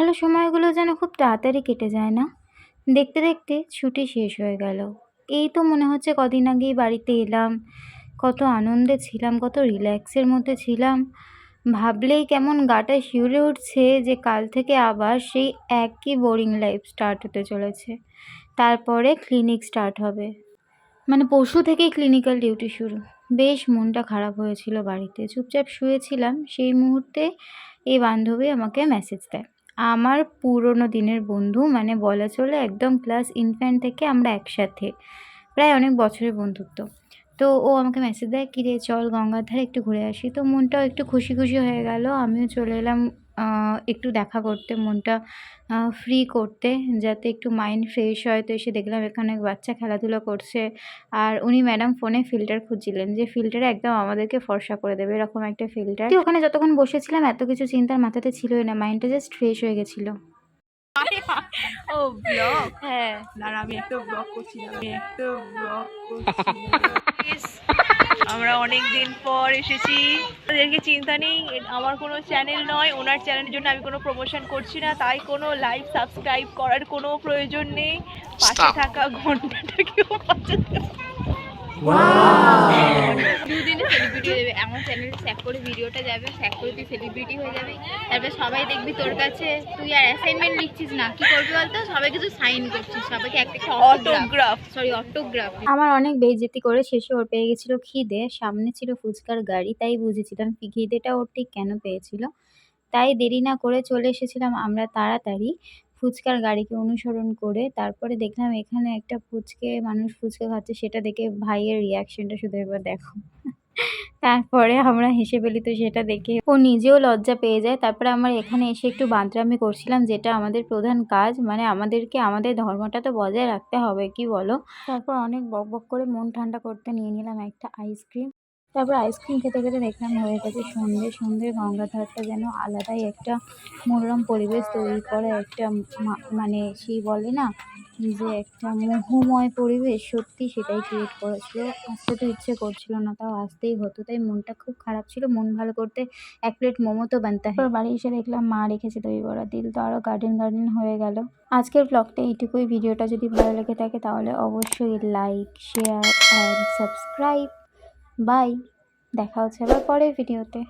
ভালো সময়গুলো যেন খুব তাড়াতাড়ি কেটে যায় না? দেখতে দেখতে ছুটি শেষ হয়ে গেল। এই তো মনে হচ্ছে কদিন আগেই বাড়িতে এলাম। কত আনন্দে ছিলাম, কত রিল্যাক্সের মধ্যে ছিলাম। ভাবলেই কেমন গাটা শিউরে উঠছে যে কাল থেকে আবার সেই একই বোরিং লাইফ স্টার্ট হতে চলেছে। তারপরে ক্লিনিক স্টার্ট হবে। মানে পরশু থেকেই ক্লিনিক্যাল ডিউটি শুরু। বেশ মনটা খারাপ হয়েছিল বাড়িতে। চুপচাপ শুয়েছিলাম। সেই মুহূর্তে এই বান্ধবী আমাকে মেসেজ দেয়। আমার পুরনো দিনের বন্ধু মানে বলা চলে একদম ক্লাস ইনফ্যান্ট থেকে আমরা একসাথে, প্রায় অনেক বছরের বন্ধুত্ব। তো ও আমাকে মেসেজ দেয় কিরে চল গঙ্গার ধারে একটু ঘুরে আসি। তো মনটাও একটু খুশি খুশি হয়ে গেল। আমিও চলে এলাম একটু দেখা করতে, মনটা ফ্রি করতে, যাতে একটু মাইন্ড ফ্রেশ হয়। তো এসে দেখলাম এখানে বাচ্চা খেলাধুলা করছে আর উনি ম্যাডাম ফোনে ফিল্টার খুঁজছিলেন, যে ফিল্টারে একদম আমাদেরকে ফর্সা করে দেবে এরকম একটা ফিল্টার ওখানে যতক্ষণ বসেছিলাম, এত কিছু চিন্তার মাথাতে ছিলই না মাইন্ডটা জাস্ট ফ্রেশ হয়ে গেছিল। ও ব্লগ হ্যাঁ। না না, আমি একটা ব্লগ করছিলাম আমি একটা ব্লগ আমরা অনেক দিন পর এসেছি। ওদেরকে চিন্তা নেই আমার কোনো চ্যানেল নয় ওনার চ্যানেলের জন্য আমি কোনো প্রমোশন করছি না তাই কোনো লাইভ সাবস্ক্রাইব করার কোনো প্রয়োজন নেই। পাশে থাকা ঘন্টাটাকেও দুদিনে সেলিব্রিটি হয়ে যাবে। আমার চ্যানেলে স্যাক করে ভিডিওটা যাবে স্যাক করে তুই সেলিব্রিটি হয়ে যাবে। তারপরে সবাই দেখবি তোর কাছে তুই আর অ্যাসাইনমেন্ট লিখছিস না। কি করবি বলতো? সবাইকে তুই সাইন করছিস সবাইকে একটা একটা অটোগ্রাফ সরি অটোগ্রাফ আমার অনেক বেইজ্জতি করে শেষে ওর পেয়ে গেছিল খিদে। সামনে ছিল ফুচকার গাড়ি তাই বুঝেছিলাম কি খিদেটা ওর ঠিক কেন পেয়েছিল? তাই দেরি না করে চলে এসেছিলাম আমরা তাড়াতাড়ি ফুচকার গাড়িকে অনুসরণ করে। তারপরে দেখলাম এখানে একটা ফুচকে মানুষ ফুচকা খাচ্ছে সেটা দেখে ভাইয়ের রিয়াকশনটা শুধু একবার দেখো। তারপরে আমরা হেসে ফেলি তো সেটা দেখে। ও নিজেও লজ্জা পেয়ে যায়। তারপরে আমরা এখানে এসে একটু বাঁদরামি করছিলাম, যেটা আমাদের প্রধান কাজ। মানে আমাদেরকে, আমাদের ধর্মটা তো বজায় রাখতে হবে, কি বলো? তারপর অনেক বক বক করে মন ঠান্ডা করতে নিয়ে নিলাম একটা আইসক্রিম তারপর আইসক্রিম খেতে খেতে দেখলাম হয়ে গেছে সন্ধে। সন্ধে গঙ্গাধারটা যেন আলাদাই একটা মনোরম পরিবেশ তৈরি করে, একটা মানে সেই বলে না যে একটা মোহময় পরিবেশ। সত্যি সেটাই ক্রিয়েট করেছিল। আসতে তো ইচ্ছে করছিল না, তাও আসতেই হতো। তাই মনটা খুব খারাপ ছিল। মন ভালো করতে এক প্লেট মোমো তো বানতে হয়। বাড়ি এসে দেখলাম মা রেখেছে দই বড়া। দিল তো আরও গার্ডেন গার্ডেন হয়ে গেল। আজকের ব্লগটা এইটুকুই। ভিডিওটা যদি ভালো লেগে থাকে তাহলে অবশ্যই like share and subscribe bye দেখা হচ্ছে আবার পরের ভিডিওতে